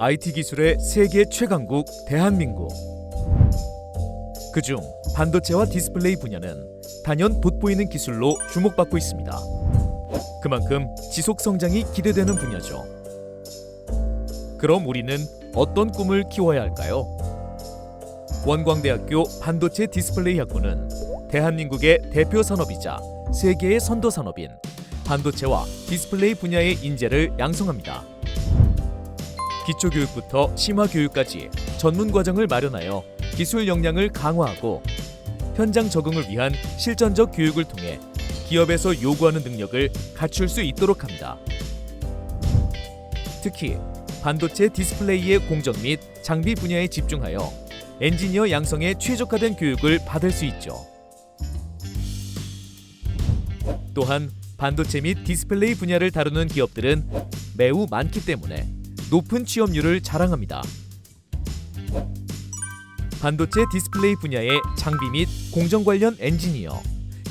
IT 기술의 세계 최강국 대한민국. 그중 반도체와 디스플레이 분야는 단연 돋보이는 기술로 주목받고 있습니다. 그만큼 지속 성장이 기대되는 분야죠. 그럼 우리는 어떤 꿈을 키워야 할까요? 원광대학교 반도체 디스플레이 학부는 대한민국의 대표 산업이자 세계의 선도 산업인 반도체와 디스플레이 분야의 인재를 양성합니다. 기초 교육부터 심화 교육까지 전문 과정을 마련하여 기술 역량을 강화하고 현장 적응을 위한 실전적 교육을 통해 기업에서 요구하는 능력을 갖출 수 있도록 합니다. 특히 반도체 디스플레이의 공정 및 장비 분야에 집중하여 엔지니어 양성에 최적화된 교육을 받을 수 있죠. 또한 반도체 및 디스플레이 분야를 다루는 기업들은 매우 많기 때문에 높은 취업률을 자랑합니다. 반도체 디스플레이 분야의 장비 및 공정 관련 엔지니어,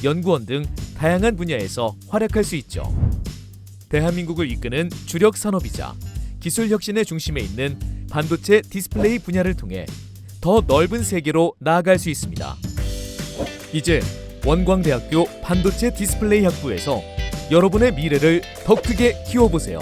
연구원 등 다양한 분야에서 활약할 수 있죠. 대한민국을 이끄는 주력 산업이자 기술 혁신의 중심에 있는 반도체 디스플레이 분야를 통해 더 넓은 세계로 나아갈 수 있습니다. 이제 원광대학교 반도체 디스플레이 학부에서 여러분의 미래를 더 크게 키워보세요.